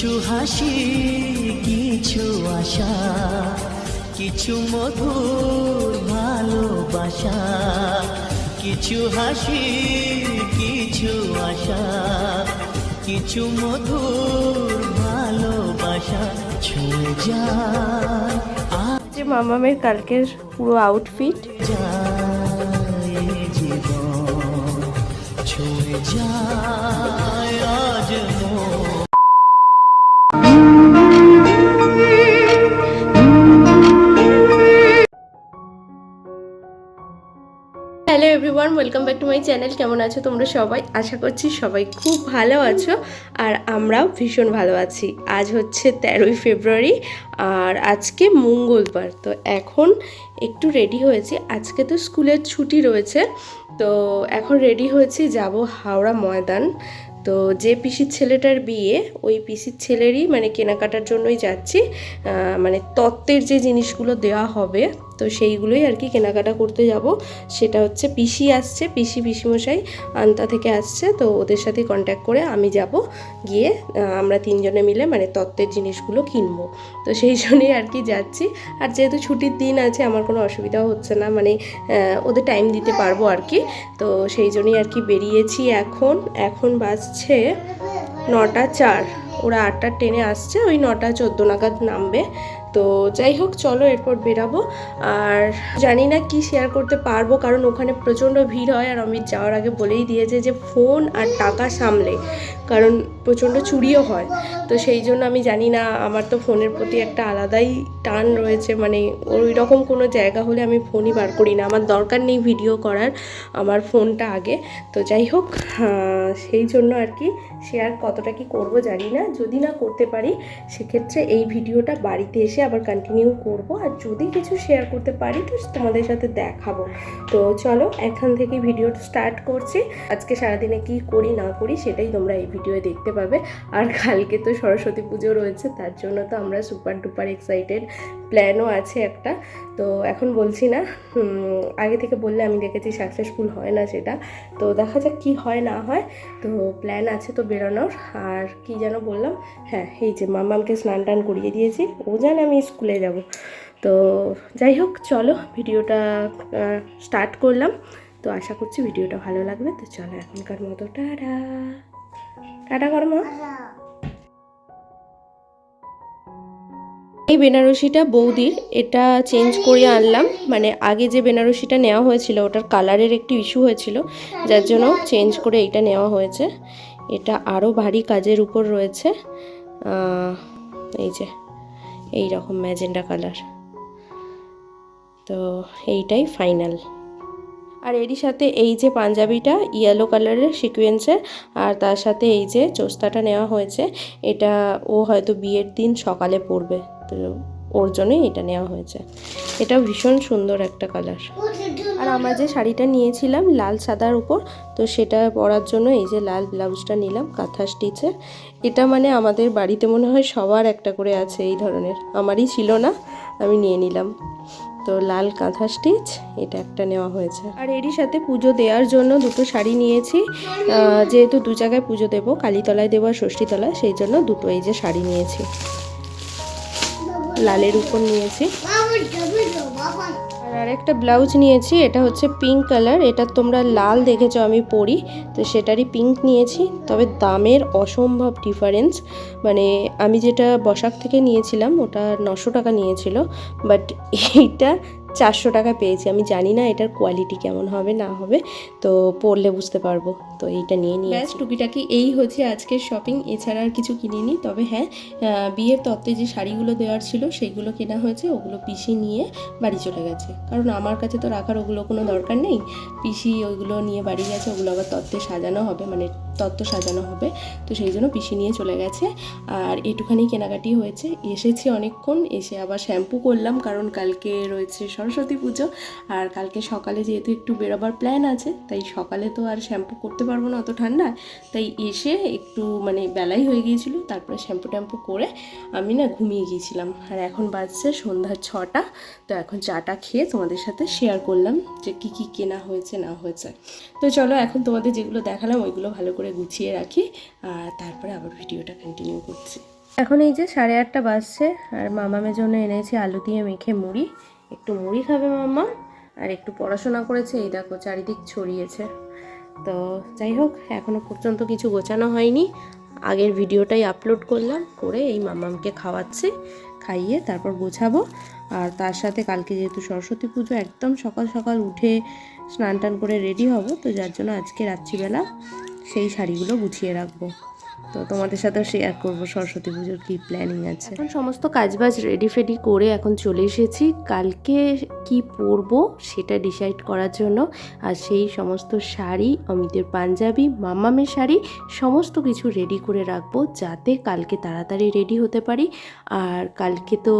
কিছু হাসি কিছু আশা কিছু মধুর ভালোবাসা কিছু হাসি কিছু আশা কিছু মধুর ভালোবাসা ছুঁয়ে যায়। যে মামামের কালকের পুরো আউটফিট ছুঁয়ে যায় আজ everyone welcome back to my channel কেমন আছো তোমরা সবাই? আশা করছি সবাই খুব ভালো আছো আর আমরাও ভীষণ ভালো আছি। আজ হচ্ছে তেরোই ফেব্রুয়ারি আর আজকে মঙ্গলবার। তো এখন একটু রেডি হয়েছি। আজকে তো স্কুলের ছুটি রয়েছে। তো এখন রেডি হয়েছি, যাব হাওড়া ময়দান। তো যে পিসির ছেলেটার বিয়ে, ওই পিসির ছেলেরই মানে কেনাকাটার জন্যই যাচ্ছি। মানে তত্ত্বের যে জিনিসগুলো দেওয়া হবে তো সেইগুলোই আর কি কেনাকাটা করতে যাব। সেটা হচ্ছে পিসি আসছে, পিসি পিসিমশাই আন্তা থেকে আসছে, তো ওদের সাথে কন্ট্যাক্ট করে আমি যাব গিয়ে আমরা তিনজনে মিলে মানে তত্ত্বের জিনিসগুলো কিনবো। তো সেই জন্যই আর কি যাচ্ছি। আর যেহেতু ছুটির দিন আছে, আমার কোনো অসুবিধাও হচ্ছে না মানে ওদের টাইম দিতে পারব আর কি। তো সেই জন্যই আর কি বেরিয়েছি এখন। এখন বাজছে নটা চার। ওরা আটটা ট্রেনে আসছে, ওই নটা চোদ্দ নাগাদ নামবে। তো যাই হোক, চলো এরপর বেরাবো। আর জানি না কি শেয়ার করতে পারব, কারণ ওখানে প্রচণ্ড ভিড় হয়। আর অমিত যাওয়ার আগে বলেই দিয়েছে যে ফোন আর টাকা সামলে, কারণ প্রচণ্ড চুরিও হয়। তো সেই জন্য আমি জানি না, আমার তো ফোনের প্রতি একটা আলাদাই টান রয়েছে। মানে ওই রকম কোনো জায়গা হলে আমি ফোনই বার করি না। আমার দরকার নেই ভিডিও করার, আমার ফোনটা আগে। তো যাই হোক সেই জন্য আর কি শেয়ার কতটা কি করব জানি না। যদি না করতে পারি, সেক্ষেত্রে এই ভিডিওটা বাড়িতে এসে আবার কন্টিনিউ করব। আর যদি কিছু শেয়ার করতে পারি, তো তোমাদের সাথে দেখাবো। তো চলো, এখান থেকে ভিডিওটা স্টার্ট করছি। আজকে সারাদিনে কি করি, না করি, সেটাই তোমরা এই ভিডিওয়ে দেখতে পাবে। আর কালকে তো সরস্বতী পুজো রয়েছে, তার জন্য তো আমরা সুপার ডুপার এক্সাইটেড প্ল্যানও আছে একটা। তো এখন বলছি না আগে থেকে বললে আমি দেখেছি সাকসেসফুল হয় না সেটা। তো দেখা যাক কি হয়, না হয়। তো প্ল্যান আছে তো বেরোনোর। আর কি যেন বললাম হ্যাঁ এই যে মামামকে স্নান টান করিয়ে দিয়েছি। ও জানে আমি স্কুলে যাব। তো যাই হোক, চলো ভিডিওটা স্টার্ট করলাম। তো আশা করছি ভিডিওটা ভালো লাগবে। তো চলো এখনকার মতো, টাটা। টাটা কর্ম এই বেনারসিটা বৌদির, এটা চেঞ্জ করে আনলাম। মানে আগে যে বেনারসিটা নেওয়া হয়েছিল, ওটার কালারের একটু ইস্যু হয়েছিল। যার জন্য চেঞ্জ করে এইটা নেওয়া হয়েছে। এটা আরও ভারী কাজের উপর রয়েছে। এই যে। এই রকম ম্যাজেন্ডা কালার। তো এইটাই ফাইনাল। আর এরই সাথে এই যে পাঞ্জাবিটা ইয়েলো কালারের সিকুয়েন্সের আর তার সাথে এই যে চোস্তাটা নেওয়া হয়েছে, এটা ও হয়তো বিয়ের দিন সকালে পরবে। তো ওর জন্যই এটা নেওয়া হয়েছে। এটা ভীষণ সুন্দর একটা কালার আর আমরা যে শাড়িটা নিয়েছিলাম লাল সাদার উপর, তো সেটা পরার জন্য এই যে লাল ব্লাউজটা নিলাম কাঁথা স্টিচের। এটা মানে আমাদের বাড়িতে মনে হয় সবার একটা করে আছে এই ধরনের। আমারই ছিল না, আমি নিয়ে নিলাম। তো লাল কাঁথা স্টিচ, এটা একটা নেওয়া হয়েছে। আর এরই সাথে পুজো দেওয়ার জন্য দুটো শাড়ি নিয়েছি। যেহেতু দু জায়গায় পুজো দেবো, কালীতলায় দেবো আর ষষ্ঠীতলায়, সেই জন্য দুটো এই যে শাড়ি নিয়েছি। লালের উপর নিয়েছি। আর আরেকটা ব্লাউজ নিয়েছি এটা হচ্ছে পিঙ্ক কালার এটা তোমরা লাল দেখেছ আমি পরি তো সেটারই পিঙ্ক নিয়েছি। তবে দামের অসম্ভব ডিফারেন্স মানে আমি যেটা বসাক থেকে নিয়েছিলাম ওটা নশো টাকা নিয়েছিল বাট এইটা চারশো টাকা পেয়েছি। আমি জানি না এটার কোয়ালিটি কেমন হবে, না হবে, তো পড়লে বুঝতে পারব। তো এইটা নিয়ে নিয়ে ব্যাস, টুকিটাকি এই হচ্ছে আজকের শপিং এছাড়া আর কিছু কিনিনি, তবে হ্যাঁ বিয়ের তত্ত্বে যে শাড়িগুলো দেওয়ার ছিল, সেইগুলো কেনা হয়েছে, ওগুলো পিসি নিয়ে বাড়ি চলে গেছে। কারণ আমার কাছে তো রাখার ওগুলো কোনো দরকার নেই। পিসি ওইগুলো নিয়ে বাড়ি গেছে, ওগুলো আবার তত্ত্বে সাজানো হবে মানে তত্ত্ব সাজানো হবে। তো সেই জন্য পিসি নিয়ে চলে গেছে। আর এটুখানি কেনাকাটি হয়েছে। এসেছি অনেকক্ষণ, এসে আবার শ্যাম্পু করলাম, কারণ কালকে রয়েছে সরস্বতী পুজো। আর কালকে সকালে যেহেতু একটু বেরোবার প্ল্যান আছে, তাই সকালে তো আর শ্যাম্পু করতে পারব না অত ঠান্ডায়। তাই এসে একটু মানে বেলাই হয়ে গিয়েছিল, তারপরে শ্যাম্পু ট্যাম্পু করে আমি না ঘুমিয়ে গিয়েছিলাম। আর এখন বাজছে সন্ধ্যা ছটা, তো এখন চাটা খেয়ে তোমাদের সাথে শেয়ার করলাম যে কি কি কেনা হয়েছে, না হয়েছে। তো চলো এখন তোমাদের যেগুলো দেখালাম, ওইগুলো ভালো করে গুছিয়ে রাখি, আর তারপরে আবার ভিডিওটা কন্টিনিউ করছি। এখন এই যে সাড়ে আটটা বাজছে, আর মামামের জন্য এনেছি আলু দিয়ে মেখে মুড়ি। একটু মুড়ি খাবে মামা আর একটু পড়াশোনা করেছে, এই দেখো চারিদিক ছড়িয়েছে। তো যাই হোক, এখনও পর্যন্ত কিছু গোছানো হয়নি। আগের ভিডিওটাই আপলোড করলাম, করে এই মামামকে খাওয়াচ্ছি, খাইয়ে তারপর গোছাবো। আর তার সাথে কালকে যেহেতু সরস্বতী পুজো, একদম সকাল সকাল উঠে স্নান টান করে রেডি হব, তো যার জন্য আজকে রাত্রিবেলা সেই শাড়িগুলো গুছিয়ে রাখব। তো তোমাদের সাথেও শেয়ার করব, সরস্বতী পুজোর কী প্ল্যানিং আছে? এখন সমস্ত কাজবাজ রেডি ফেডি করে এখন চলে এসেছি। কালকে কি পরবো সেটা ডিসাইড করার জন্য। আর সেই সমস্ত শাড়ি, অমিতের পাঞ্জাবি মাম্মামের শাড়ি, সমস্ত কিছু রেডি করে রাখব যাতে কালকে তাড়াতাড়ি রেডি হতে পারি। আর কালকে তো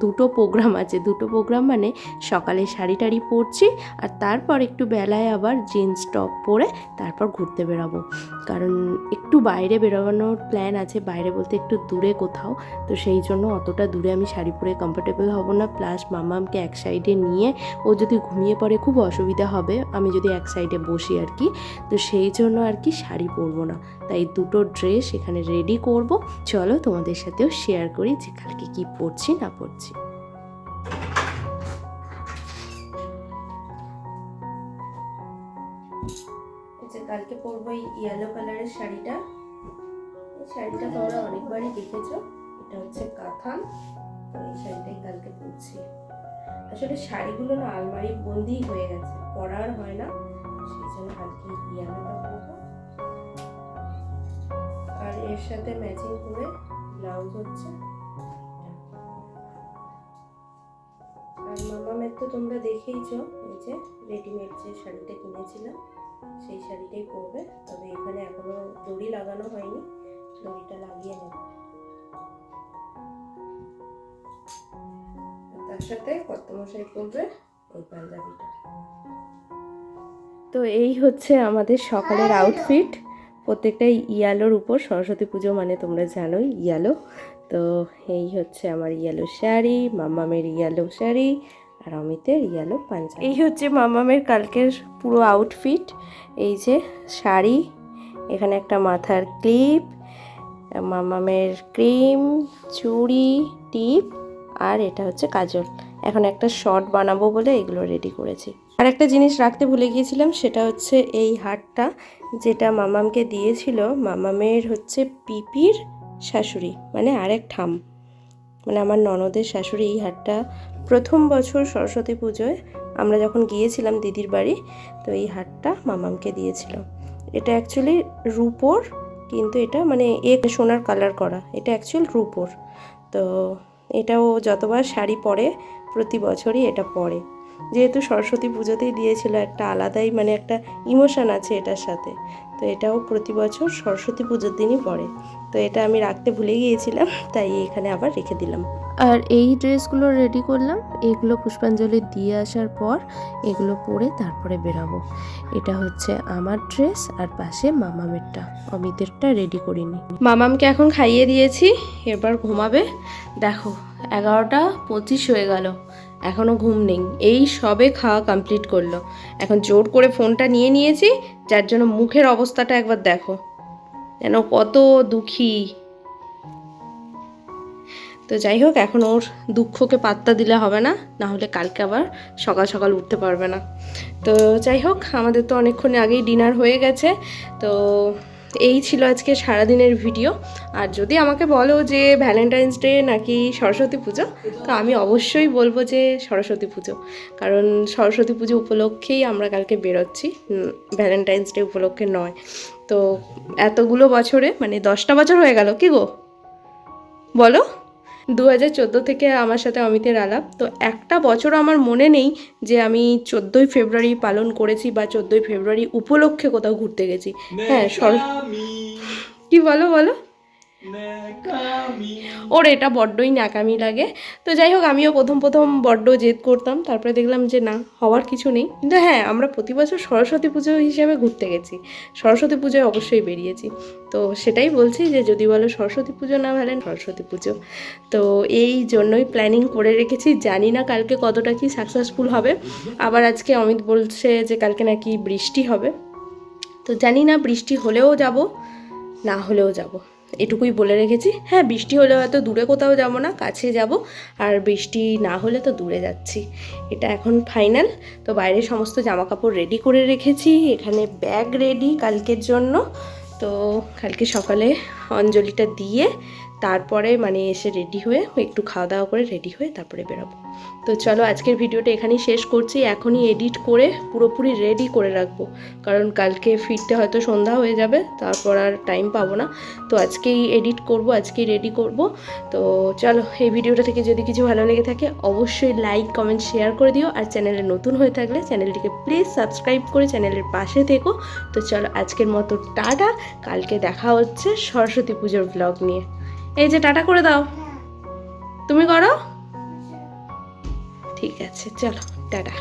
দুটো প্রোগ্রাম আছে। দুটো প্রোগ্রাম মানে সকালে শাড়ি টাড়ি পরছি আর তারপর একটু বেলায় আবার জিন্স টপ পরে তারপর ঘুরতে বেরাবো। কারণ একটু বাইরে বেরোনোর প্ল্যান আছে বাইরে বলতে একটু দূরে কোথাও, তো সেই জন্য অতটা দূরে আমি শাড়ি পরে কমফোর্টেবল হব না। প্লাস মামামকে এক সাইডে নিয়ে ও যদি ঘুমিয়ে পড়ে খুব অসুবিধা হবে, আমি যদি এক সাইডে বসি আর কি, তো সেই জন্য আর কি শাড়ি পরবো না। তাই দুটো ড্রেস এখানে রেডি করব। চলো তোমাদের সাথেও শেয়ার করি যে কালকে কী পরছি, না পরছি। কালকে পরবো এই ইয়েলো কালারের শাড়িটা। শাড়িটা তোমরা অনেকবারই দেখেছ। এটা হচ্ছে কাঁথান এই শাড়িটাই কালকে পরছি। আসলে শাড়িগুলো না আলমারি বন্দি হয়ে গেছে। পরার হয় না, সেই জন্য কালকে ইয়েলোটা পরবো। আর এর সাথে ম্যাচিং করে ব্লাউজ হচ্ছে। আর মামামের তো তোমরা দেখেইছো, এই যে রেডিমেড যে শাড়িটা কিনেছিলাম, সেই শাড়িটাই পরবে। তবে এখানে এখনও দড়ি লাগানো হয়নি। দড়িটা লাগিয়ে নেব তার সাথে পাঞ্জাবিটা তো এই হচ্ছে আমাদের সকালের আউটফিট প্রত্যেকটাই ইয়ালোর উপর সরস্বতী পুজো মানে তোমরা জানোই ইয়ালো। তো এই হচ্ছে আমার ইয়ালো শাড়ি মামামের ইয়ালো শাড়ি আর অমিতের ইয়ালো পাঞ্জাবি। এই হচ্ছে মামামের কালকের পুরো আউটফিট এই যে শাড়ি এখানে একটা মাথার ক্লিপ মামামের ক্রিম, চুড়ি, টিপ আর এটা হচ্ছে কাজল। এখন একটা শর্ট বানাবো বলে এগুলো রেডি করেছি। আর একটা জিনিস রাখতে ভুলে গিয়েছিলাম, সেটা হচ্ছে এই হারটা যেটা মামামকে দিয়েছিল, মামামের হচ্ছে পিপির শাশুড়ি মানে আরেক ঠাম। মানে আমার ননদের শাশুড়ি এই হারটা প্রথম বছর সরস্বতী পুজোয় আমরা যখন গিয়েছিলাম দিদির বাড়ি, তো এই হারটা মামামকে দিয়েছিল। এটা অ্যাকচুয়ালি রূপোর কিন্তু এটা মানে এ সোনার কালার করা। এটা অ্যাকচুয়াল রূপোর। তো এটাও যতবার শাড়ি পরে প্রতি বছরই এটা পরে। যেহেতু সরস্বতী পুজোতেই দিয়েছিল একটা আলাদাই মানে একটা ইমোশন আছে এটার সাথে। তো এটাও প্রতি বছর সরস্বতী পুজোর দিনই পড়ে। তো এটা আমি রাখতে ভুলে গিয়েছিলাম তাই এখানে আবার রেখে দিলাম। আর এই ড্রেসগুলো রেডি করলাম এগুলো পুষ্পাঞ্জলি দিয়ে আসার পর এগুলো পরে তারপরে বেরাবো। এটা হচ্ছে আমার ড্রেস আর পাশে মামামেরটা অমিতেরটা রেডি করিনি। মামামকে এখন খাইয়ে দিয়েছি এবার ঘুমাবে। দেখো এগারোটা পঁচিশ হয়ে গেল। এখনও ঘুম নেই। এই সবে খাওয়া কমপ্লিট করল। এখন জোর করে ফোনটা নিয়ে নিয়েছি, যার জন্য মুখের অবস্থাটা একবার দেখো। যেন কত দুঃখী। তো যাই হোক, এখন ওর দুঃখকে পাত্তা দিলে হবে না না হলে কালকে আবার সকাল সকাল উঠতে পারবে না। তো যাই হোক, আমাদের তো অনেকক্ষণ আগেই ডিনার হয়ে গেছে। তো এই ছিল আজকে সারাদিনের ভিডিও। আর যদি আমাকে বলো যে ভ্যালেন্টাইন্স ডে নাকি সরস্বতী পুজো, তো আমি অবশ্যই বলব যে সরস্বতী পুজো। কারণ সরস্বতী পুজো উপলক্ষেই আমরা কালকে বেরোচ্ছি। ভ্যালেন্টাইন্স ডে উপলক্ষে নয়। তো এতগুলো বছরে মানে দশটা বছর হয়ে গেল, কি গো? বলো। দু হাজার চোদ্দ থেকে আমার সাথে অমিতের আলাপ। তো একটা বছর আমার মনে নেই যে আমি চোদ্দোই ফেব্রুয়ারি পালন করেছি বা চোদ্দোই ফেব্রুয়ারি উপলক্ষে কোথাও ঘুরতে গেছি। হ্যাঁ সর কি বলো বলো? ওর এটা বড্ডই ন্যাকামি লাগে। তো যাই হোক, আমিও প্রথম প্রথম বড্ড জেদ করতাম। তারপরে দেখলাম যে না, হওয়ার কিছু নেই। কিন্তু হ্যাঁ আমরা প্রতি বছর সরস্বতী পুজো হিসেবে ঘুরতে গেছি। সরস্বতী পুজোয় অবশ্যই বেরিয়েছি। তো সেটাই বলছি যে যদি বলো সরস্বতী পুজো না ভালেন সরস্বতী পুজো। তো এই জন্যই প্ল্যানিং করে রেখেছি। জানি না কালকে কতটা কি সাকসেসফুল হবে। আবার আজকে অমিত বলছে যে কালকে নাকি বৃষ্টি হবে। তো জানি না, বৃষ্টি হলেও যাব, না হলেও যাব। এটুকুই বলে রেখেছি। হ্যাঁ বৃষ্টি হলে হয়তো দূরে কোথাও যাব না, কাছে যাব। আর বৃষ্টি না হলে তো দূরে যাচ্ছি। এটা এখন ফাইনাল। তো বাইরে সমস্ত জামা কাপড় রেডি করে রেখেছি। এখানে ব্যাগ রেডি কালকের জন্য। তো কালকে সকালে অঞ্জলিটা দিয়ে তারপরে মানে এসে রেডি হয়ে একটু খাওয়া দাওয়া করে রেডি হয়ে তারপরে বেরোবো। তো চলো আজকের ভিডিওটা এখানেই শেষ করছি। এখনই এডিট করে পুরোপুরি রেডি করে রাখব। কারণ কালকে ফিরতে হয়তো সন্ধ্যা হয়ে যাবে, তারপর আর টাইম পাবো না। তো আজকেই এডিট করব, আজকেই রেডি করব। তো চলো, এই ভিডিওটা থেকে যদি কিছু ভালো লেগে থাকে, অবশ্যই লাইক কমেন্ট শেয়ার করে দিও। আর চ্যানেলে নতুন হয়ে থাকলে চ্যানেলটিকে প্লিজ সাবস্ক্রাইব করে চ্যানেলের পাশে থেকো। তো চলো আজকের মতো, টাটা। কালকে দেখা হচ্ছে সরস্বতী পুজোর ব্লগ নিয়ে। এই যে টাটা করে দাও। তুমি করো? ঠিক আছে চলো টাটা।